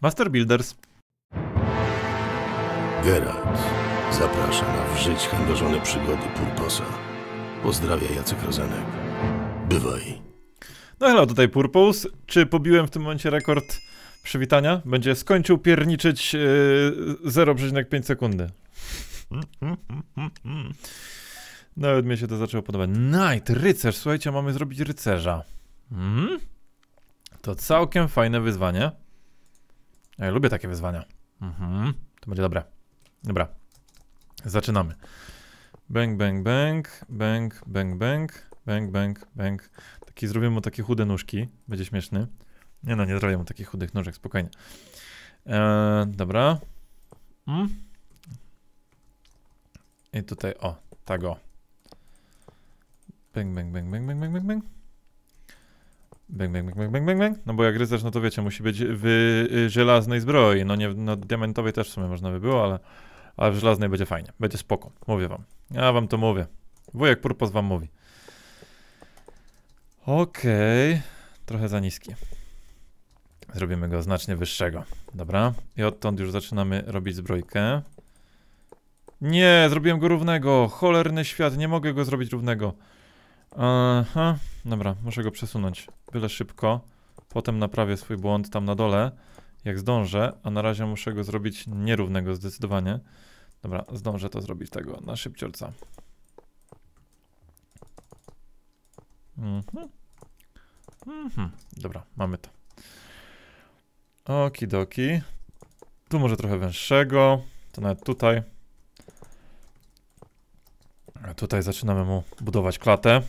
Master Builders. Geralt zaprasza na w żyć chędożone przygody Purposa. Pozdrawia Jacek Rozenek. Bywaj. No hello, tutaj Purpose. Czy pobiłem w tym momencie rekord przywitania? Będzie skończył pierniczyć yy, 0,5 sekundy. Nawet mi się to zaczęło podobać. Knight, rycerz. Słuchajcie, mamy zrobić rycerza. Hmm? To całkiem fajne wyzwanie. Ja lubię takie wyzwania. Mhm. To będzie dobre. Dobra. Zaczynamy. Bang, bang, bang, bang, bang, bang, bang, bang, bang. Taki zrobimy mu takie chude nóżki. Będzie śmieszny. Nie no, nie zrobię mu takich chudych nóżek, spokojnie. Eee, dobra. Mm. I tutaj, o, tak o. Bang, bang, bang, bang, bang, bang, bang, bang. Bang, bang, bang, bang, bang, bang. No bo jak rycerz, no to wiecie, musi być w y, żelaznej zbroi. No nie, no diamentowej też w sumie można by było, ale, ale w żelaznej będzie fajnie. Będzie spoko, mówię wam. Ja wam to mówię. Wujek Purpos wam mówi. Okej. Okay. Trochę za niski. Zrobimy go znacznie wyższego. Dobra. I odtąd już zaczynamy robić zbrojkę. Nie, zrobiłem go równego. Cholerny świat, nie mogę go zrobić równego. Aha, dobra, muszę go przesunąć. Byle szybko. Potem naprawię swój błąd tam na dole, jak zdążę, a na razie muszę go zrobić nierównego zdecydowanie. Dobra, zdążę to zrobić tego na szybciorca. Mhm. Mhm. Dobra, mamy to. Okidoki. Tu może trochę węższego. To nawet tutaj. A tutaj zaczynamy mu budować klatę.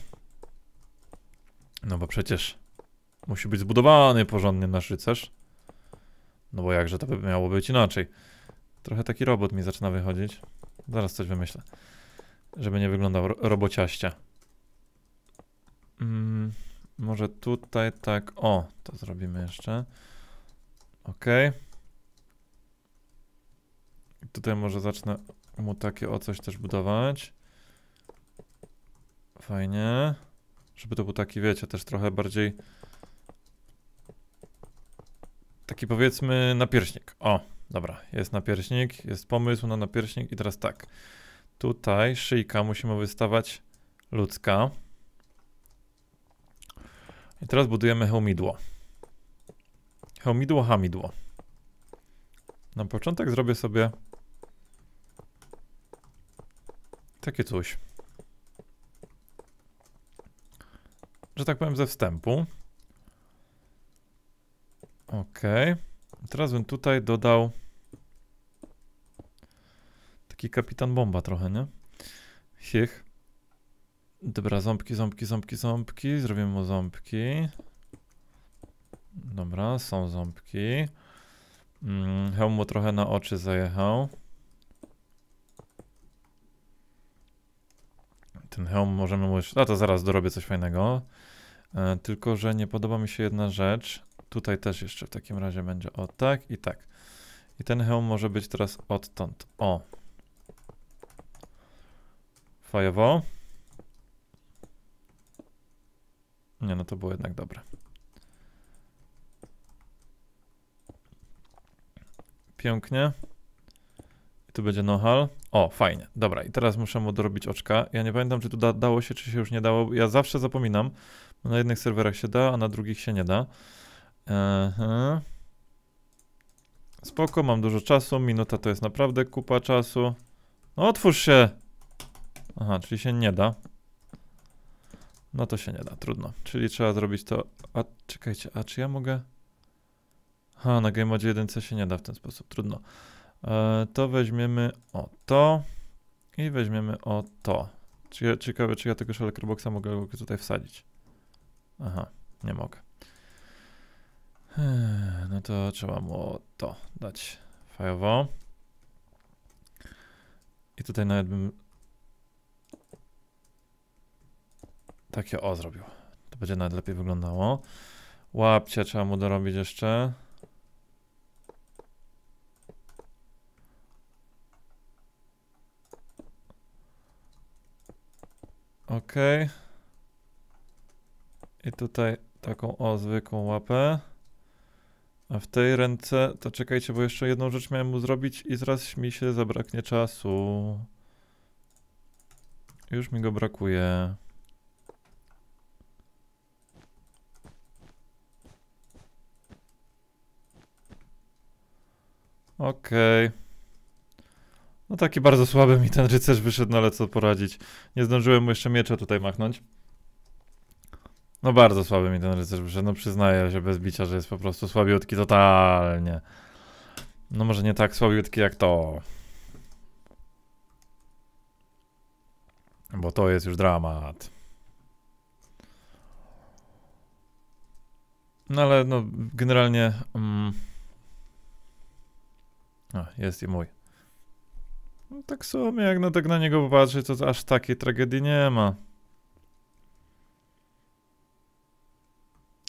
No bo przecież musi być zbudowany porządnie nasz rycerz. No bo jakże to by miało być inaczej. Trochę taki robot mi zaczyna wychodzić. Zaraz coś wymyślę. Żeby nie wyglądał ro robociaście. Mm, może tutaj tak. O, to zrobimy jeszcze. Ok. Tutaj może zacznę mu takie o coś też budować. Fajnie. Żeby to był taki, wiecie, też trochę bardziej taki powiedzmy napierśnik. O, dobra, jest napierśnik, jest pomysł na napierśnik i teraz tak. Tutaj szyjka musimy wystawać ludzka. I teraz budujemy hełmidło. Hełmidło, hamidło. Na początek zrobię sobie takie coś. Że tak powiem, ze wstępu. Ok. Teraz bym tutaj dodał taki kapitan bomba trochę, nie? Chiech. Dobra, ząbki, ząbki, ząbki, ząbki. Zrobimy mu ząbki. Dobra, są ząbki. Mm, hełm mu trochę na oczy zajechał. Ten hełm możemy jeszcze... A to zaraz dorobię coś fajnego. E, tylko, że nie podoba mi się jedna rzecz. Tutaj też jeszcze w takim razie będzie o tak i tak. I ten hełm może być teraz odtąd. O. Fajowo. Nie, no to było jednak dobre. Pięknie. Tu będzie nohal. O, fajnie. Dobra, i teraz muszę mu dorobić oczka. Ja nie pamiętam, czy tu da dało się, czy się już nie dało. Ja zawsze zapominam. Na jednych serwerach się da, a na drugich się nie da. Aha. Spoko, mam dużo czasu. Minuta to jest naprawdę kupa czasu. No otwórz się! Aha, czyli się nie da. No to się nie da, trudno. Czyli trzeba zrobić to... A, czekajcie, a czy ja mogę... Ha, na Game Mode 1 się nie da w ten sposób, trudno. E, to weźmiemy o to i weźmiemy o to. Ciekawe, czy ja tego Shulkerboxa mogę tutaj wsadzić. Aha, nie mogę. No to trzeba mu to dać fajowo. I tutaj nawet bym takie o zrobił. To będzie nawet lepiej wyglądało. Łapcie trzeba mu dorobić jeszcze. Okay. I tutaj taką o zwykłą łapę. A w tej ręce, to czekajcie, bo jeszcze jedną rzecz miałem mu zrobić i zaraz mi się zabraknie czasu. Już mi go brakuje. Okej. No taki bardzo słaby mi ten rycerz wyszedł, no ale co poradzić. Nie zdążyłem mu jeszcze miecza tutaj machnąć. No bardzo słaby mi ten rycerz wyszedł, no przyznaję się bez bicia, że jest po prostu słabiutki totalnie. No może nie tak słabiutki jak to. Bo to jest już dramat. No ale no generalnie... Mm, a, jest i mój. No, tak w sumie, jak na tak na niego popatrzeć, to aż takiej tragedii nie ma.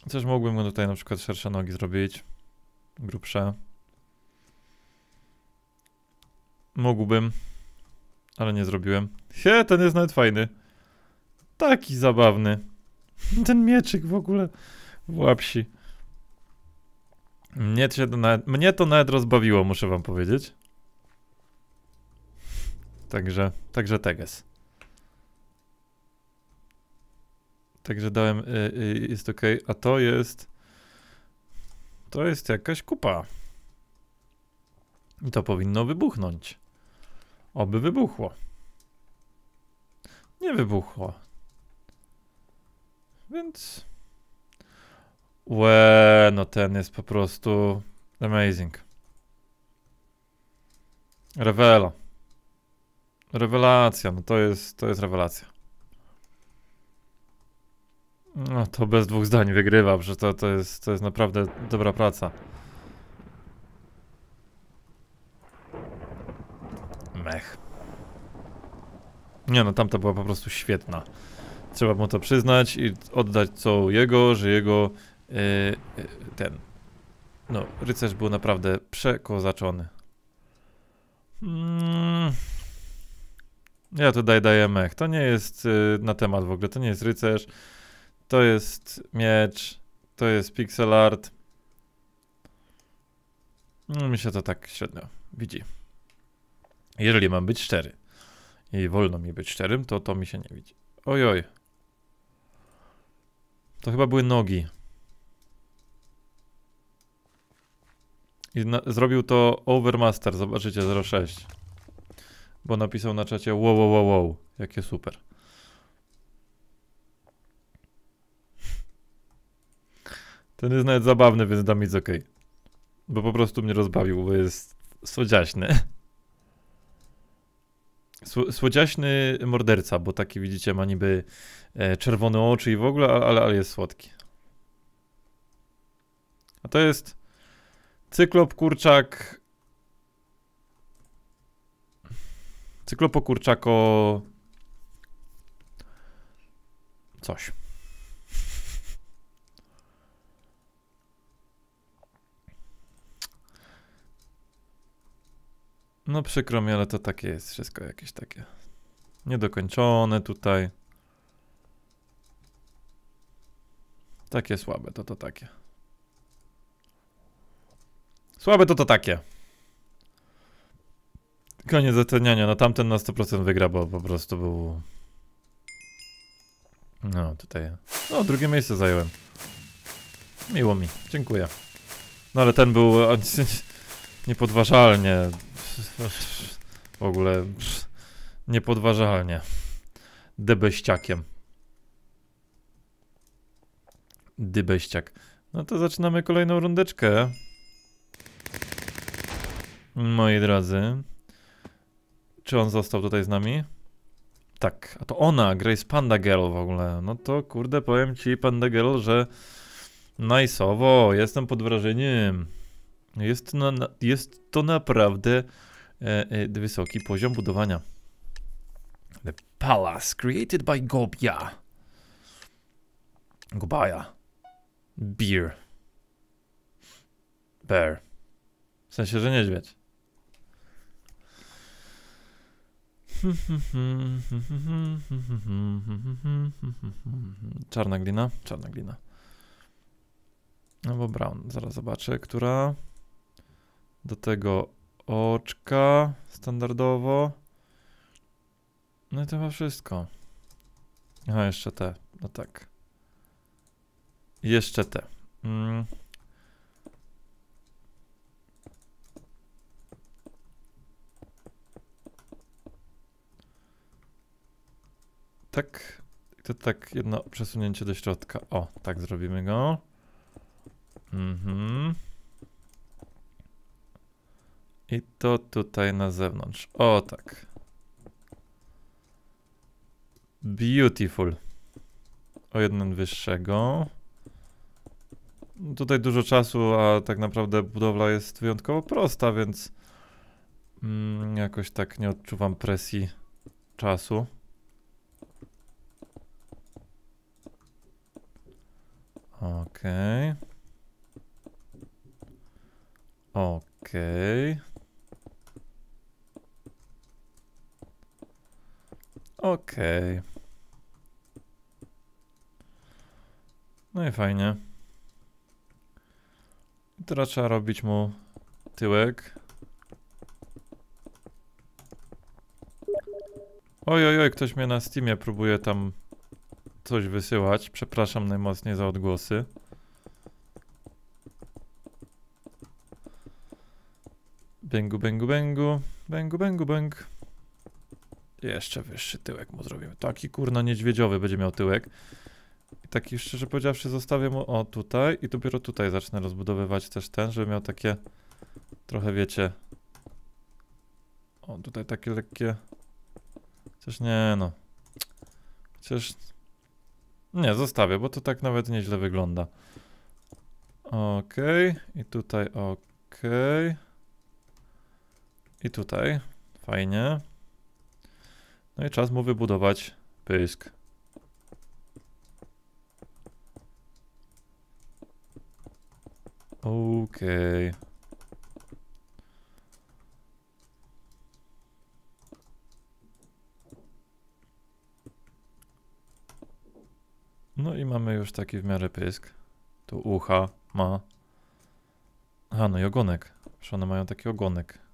Chociaż mógłbym go tutaj na przykład szersze nogi zrobić. Grubsze. Mógłbym. Ale nie zrobiłem. He, ten jest nawet fajny. Taki zabawny. Ten mieczyk w ogóle w łapsi. Mnie, to nawet, mnie to nawet rozbawiło, muszę wam powiedzieć. Także, także teges. Także dałem, y, y, jest ok, a to jest, to jest jakaś kupa. I to powinno wybuchnąć. Oby wybuchło. Nie wybuchło. Więc... Łe, no ten jest po prostu amazing. Rewela. Rewelacja, no to jest, to jest rewelacja. No to bez dwóch zdań wygrywa, że to, to, jest, to jest naprawdę dobra praca. Mech. Nie no, tamta była po prostu świetna. Trzeba mu to przyznać i oddać co jego, że jego yy, ten no, rycerz był naprawdę przekozaczony. Mm. Ja tutaj daję mech. To nie jest yy, na temat w ogóle, to nie jest rycerz. To jest miecz. To jest pixel art. No, mi się to tak średnio widzi. Jeżeli mam być szczery i wolno mi być szczerym, to to mi się nie widzi. Ojoj. To chyba były nogi. I zrobił to Overmaster, zobaczycie 06. Bo napisał na czacie wow, wow, wow, wow, jakie super. Ten jest nawet zabawny, więc dam nic ok. Bo po prostu mnie rozbawił, bo jest słodziaśny. Słodziaśny morderca, bo taki widzicie ma niby e, czerwone oczy i w ogóle, ale, ale jest słodki. A to jest cyklop kurczak. Cyklopo kurczako. Coś. No przykro mi, ale to takie jest wszystko jakieś takie niedokończone tutaj. Takie słabe, to to takie. Słabe to to takie. Koniec zaceniania. No tamten na 100% wygra, bo po prostu był... No tutaj... No drugie miejsce zająłem. Miło mi. Dziękuję. No ale ten był niepodważalnie w ogóle niepodważalnie debeściakiem. Dybeściak. No to zaczynamy kolejną rundeczkę. Moi drodzy. Czy on został tutaj z nami? Tak, a to ona, Grace Panda Girl w ogóle. No to kurde, powiem ci Panda Girl, że najsowo, jestem pod wrażeniem. Jest, na, jest to naprawdę e, e, wysoki poziom budowania. The Palace, created by Gobia. Gobaya. Beer. Bear. W sensie, że niedźwiedź. Czarna glina? Czarna glina. No bo brown, zaraz zobaczę, która. Do tego oczka standardowo. No i to chyba wszystko. Aha, jeszcze te. No tak. Jeszcze te. Mm. Tak. I to tak jedno przesunięcie do środka. O, tak zrobimy go. Mhm. I to tutaj na zewnątrz. O, tak. Beautiful. O jeden wyższego. Tutaj dużo czasu, a tak naprawdę budowla jest wyjątkowo prosta, więc mm, jakoś tak nie odczuwam presji czasu. Okej. Okay. Okej. Okay. Okej. Okay. No i fajnie. teraz trzeba robić mu tyłek. Oj, oj, oj, ktoś mnie na Steamie próbuje tam coś wysyłać. Przepraszam najmocniej za odgłosy. Bęgu, bęgu, bęgu. Bęgu, bęgu, bęg. Jeszcze wyższy tyłek mu zrobimy. Taki kurna niedźwiedziowy będzie miał tyłek. I taki szczerze powiedziawszy zostawię mu o tutaj i dopiero tutaj zacznę rozbudowywać też ten, żeby miał takie trochę wiecie. O tutaj takie lekkie. Chociaż nie no. Chociaż nie, zostawię, bo to tak nawet nieźle wygląda. Okej, okay. i tutaj okej. Okay. I tutaj, fajnie. No i czas mu wybudować pysk. Okej. Okay. No i mamy już taki w miarę pysk. Tu ucha ma. Aha, no i ogonek. Przecież one mają taki ogonek.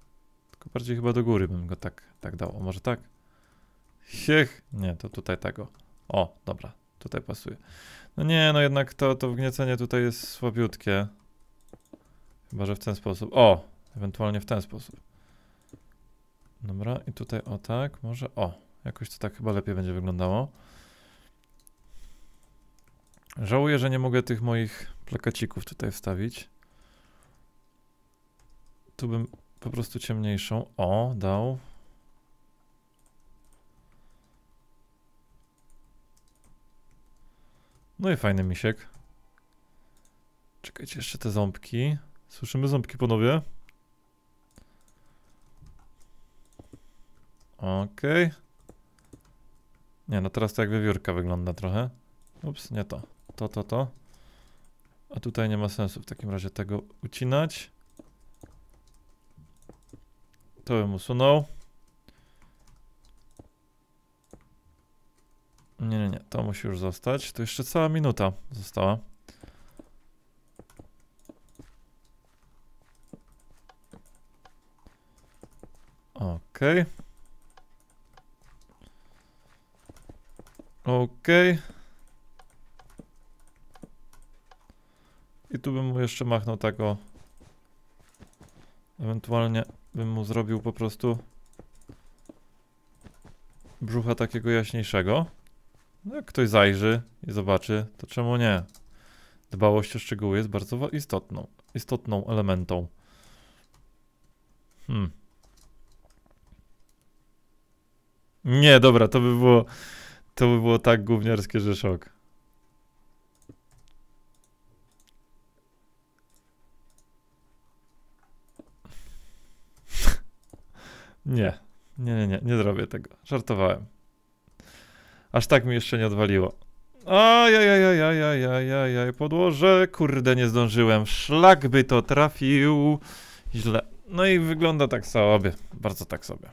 Tylko bardziej chyba do góry bym go tak, tak dał. może tak? Siech. Nie, to tutaj tego. O, dobra. Tutaj pasuje. No nie, no jednak to, to wgniecenie tutaj jest słabiutkie. Chyba, że w ten sposób. O! Ewentualnie w ten sposób. Dobra, i tutaj o tak, może o. Jakoś to tak chyba lepiej będzie wyglądało. Żałuję, że nie mogę tych moich plakacików tutaj wstawić. Tu bym po prostu ciemniejszą. O, dał. No i fajny misiek. Czekajcie, jeszcze te ząbki. Słyszymy ząbki panowie? Okej. Okay. Nie, no teraz to jak wiewiórka wygląda trochę. Ups, nie to. To, to, to. A tutaj nie ma sensu w takim razie tego ucinać. To bym usunął. Nie, nie, nie, to musi już zostać. To jeszcze cała minuta została. Okej. Okay. Okej. Okay. I tu bym mu jeszcze machnął tak o. Ewentualnie bym mu zrobił po prostu brzucha takiego jaśniejszego. No jak ktoś zajrzy i zobaczy, to czemu nie? Dbałość o szczegóły jest bardzo istotną, istotną elementą. Hmm. Nie, dobra, to by było, to by było tak gówniarskie, że szok. Nie, nie, nie, nie, nie zrobię tego. Żartowałem. Aż tak mi jeszcze nie odwaliło. Ajajajajajajajajaj, podłoże, kurde, nie zdążyłem. Szlak by to trafił. Źle. No i wygląda tak sobie, bardzo tak sobie.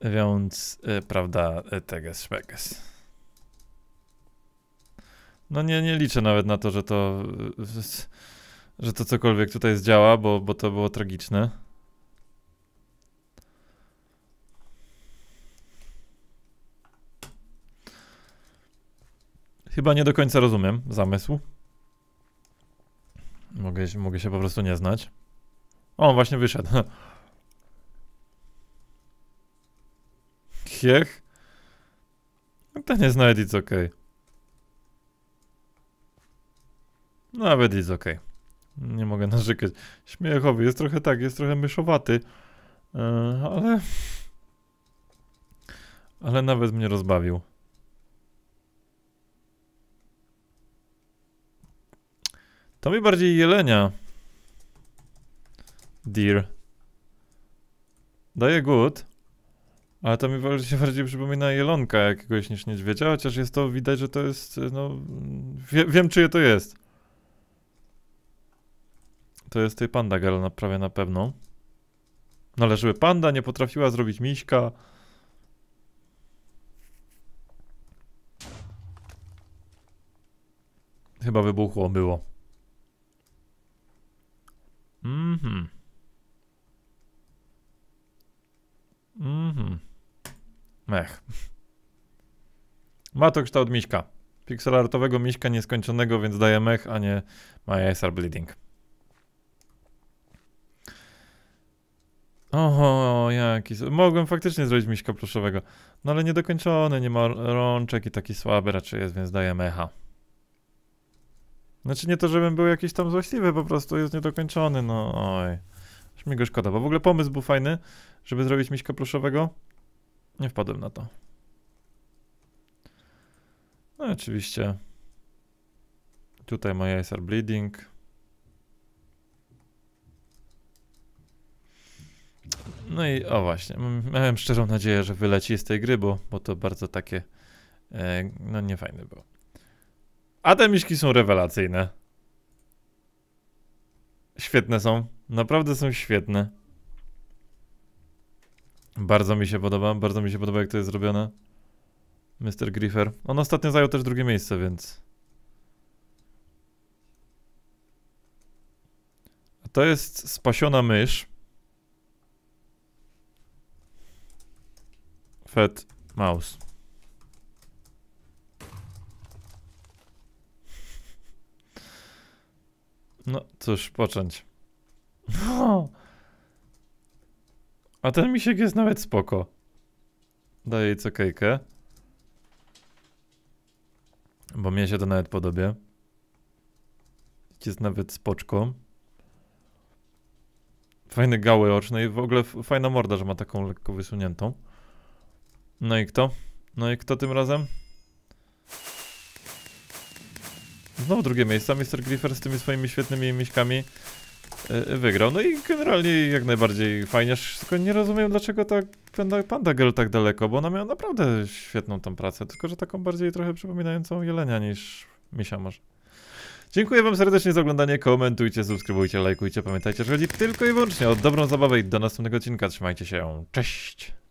Więc, y, prawda, y, teges szmeges. No nie, nie liczę nawet na to, że to, że to cokolwiek tutaj zdziała, bo, bo to było tragiczne. Chyba nie do końca rozumiem zamysł. Mogę, mogę się po prostu nie znać. O, on właśnie wyszedł. Kiech? No To nie nawet nic okej. Nawet nic okej. Nie mogę narzekać. Śmiechowy, jest trochę tak, jest trochę myszowaty. Yy, ale... Ale nawet mnie rozbawił. To mi bardziej jelenia. Deer. Daje good. Ale to mi się bardziej przypomina jelonka jakiegoś niż niedźwiedzia, chociaż jest to widać, że to jest, no, wie, wiem czyje to jest. To jest tej panda girl na, prawie na pewno. No ale żeby panda nie potrafiła zrobić miśka. Chyba wybuchło było. Mhm. Mhm. Mech. Ma to kształt miśka. Pixelartowego miśka nieskończonego, więc daje mech, a nie my eyes bleeding. Oho, jaki... Mogłem faktycznie zrobić miśka pluszowego. No ale niedokończony, nie ma rączek i taki słaby raczej jest, więc daje mecha. Znaczy nie to, żebym był jakiś tam złośliwy, po prostu jest niedokończony, no oj. Aż mi go szkoda, bo w ogóle pomysł był fajny, żeby zrobić miśka pluszowego. Nie wpadłem na to. No oczywiście. Tutaj eyes are bleeding. No i o właśnie, miałem szczerą nadzieję, że wyleci z tej gry, bo, bo to bardzo takie, e, no niefajne było. A te są rewelacyjne. Świetne są, naprawdę są świetne. Bardzo mi się podoba, bardzo mi się podoba jak to jest zrobione. Mr. Griefer. On ostatnio zajął też drugie miejsce, więc... A to jest spasiona mysz. Fat Mouse. No cóż, począć. No. A ten misiek jest nawet spoko. Daję jej cokejkę. Bo mnie się to nawet podoba. Jest nawet spoczko. Fajne gały oczne i w ogóle fajna morda, że ma taką lekko wysuniętą. No i kto? No i kto tym razem? Znowu drugie miejsce. Mr. Griefer z tymi swoimi świetnymi miśkami yy, wygrał. No i generalnie jak najbardziej fajnie. Tylko nie rozumiem dlaczego ta panda, panda Girl tak daleko, bo ona miała naprawdę świetną tą pracę. Tylko, że taką bardziej trochę przypominającą jelenia niż misia może. Dziękuję wam serdecznie za oglądanie. Komentujcie, subskrybujcie, lajkujcie. Pamiętajcie, że chodzi tylko i wyłącznie o dobrą zabawę i do następnego odcinka. Trzymajcie się. Cześć!